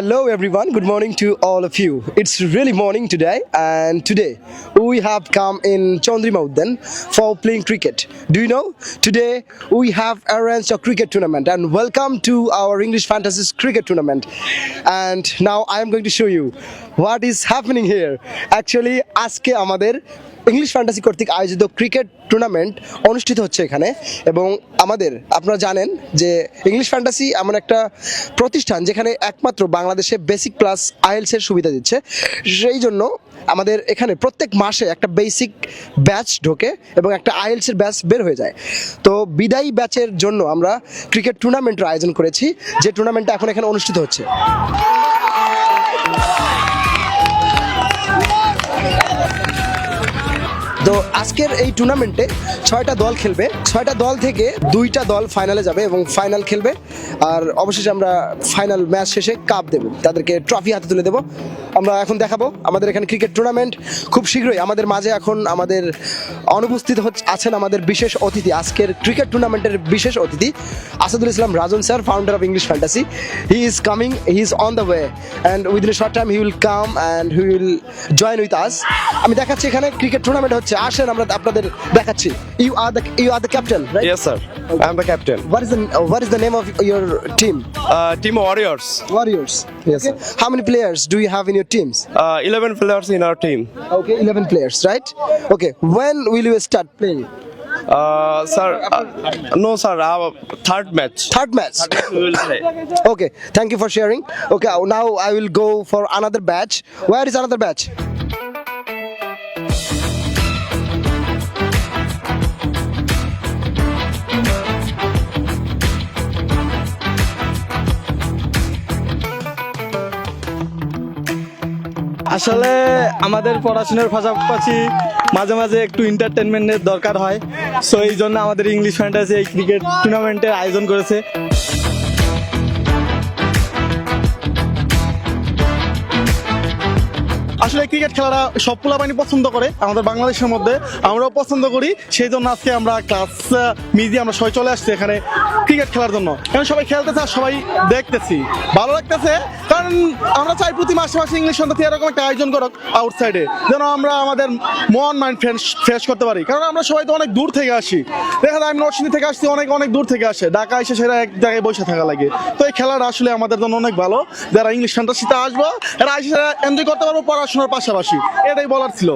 Hello everyone, good morning to all of you. It's really morning today and today we have come in Chandri Mountain for playing cricket. Do you know? Today we have arranged a cricket tournament and welcome to our English Fantasies cricket tournament. And now I am going to show you what is happening here. Actually আজকে আমাদের English fantasy কর্তৃক আয়োজিত cricket tournament অনুষ্ঠিত হচ্ছে এখানে। এবং আমাদের, আপনারা জানেন যে ইংলিশ ফ্যান্টাসি এমন একটা প্রতিষ্ঠান যেখানে একমাত্র বাংলাদেশে বেসিক প্লাস আইএলসের সুবিধা দিচ্ছে। সেই জন্য আমাদের এখানে প্রত্যেক মাসে একটা বেসিক ব্যাচ ঢোকে এবং একটা আইএলসের ব্যাচ বের হয়ে যায়। তো বিদায়ী ব্যাচের জন্য আমরা ক্রিকেট টুর্নামেন্টের আয়োজন করেছি, যে টুর্নামেন্টটা এখন এখানে অনুষ্ঠিত হচ্ছে। তো আজকের এই টুর্নামেন্টে ছয়টা দল খেলবে। ছয়টা দল থেকে দুইটা দল ফাইনালে যাবে এবং ফাইনাল খেলবে। আর অবশেষে আমরা ফাইনাল ম্যাচ শেষে কাপ দেবো। তাদেরকে ট্রফি হাতে তুলে দেবো। আমরা এখন দেখাবো আমাদের এখানে ক্রিকেট টুর্নামেন্ট খুব শীঘ্রই আমাদের মাঝে এখন আমাদের অনুপস্থিত আছেন আমাদের বিশেষ অতিথি। আজকের ক্রিকেট টুর্নামেন্টের বিশেষ অতিথি Asadul Islam Rajan sir founder of English fantasy he is coming he is on the way and within short time he will come and he will join with us আমি দেখাচ্ছি এখানে ক্রিকেট টুর্নামেন্ট হচ্ছে আসেন আমরা আপনাদের দেখাচ্ছি you are the you are the captain right Yes, sir. I'm the captain. What is the uh, what is the name of your team? Uh, team Warriors. Warriors. Yes, Okay. How many players do you have in your teams? Uh, 11 players in our team. Okay, 11 players, right? Okay. When will you start playing? Uh, sir, uh, no, sir. Our third match. Third match. We will play. Okay. Thank you for sharing. Okay. Now I will go for another batch. Where is another batch? আসলে আমাদের পড়াশোনার পাশাপাশি মাঝে মাঝে একটু এন্টারটেনমেন্টের দরকার হয়। সো এই জন্য আমাদের ইংলিশ ফ্যান্টাসি এই ক্রিকেট টুর্নামেন্টের আয়োজন করেছে। আসলে ক্রিকেট খেলাটা সব পোলাপানি পছন্দ করে। আমাদের বাংলাদেশের মধ্যে আমরাও পছন্দ করি। সেই জন্য আজকে আমরা ক্লাস মিজি আমরা সবাই চলে আসছি এখানে ক্রিকেট খেলার জন্য। কারণ সবাই খেলতেছে আর সবাই দেখতেছি। ভালো লাগতেছে, কারণ আমরা চাই প্রতি মাসে মাসে ইংলিশ সন্ধ্যা এরকম একটা আয়োজন করুক আউটসাইডে যেন আমরা আমাদের মন মাইন্ড ফ্রেশ ফ্রেশ করতে পারি। কারণ আমরা সবাই তো অনেক দূর থেকে আসি। দেখা যায় আমি নরসিংদী থেকে আসছি, অনেক অনেক দূর থেকে আসে। ঢাকা এসে সেটা এক জায়গায় বসে থাকা লাগে। এই খেলাটা আসলে আমাদের জন্য অনেক ভালো। যারা ইংলিশ ফ্যান্টাসিতে আসব, এরা এনজয় করতে পারব পড়াশোনার পাশাপাশি। এটাই বলার ছিল।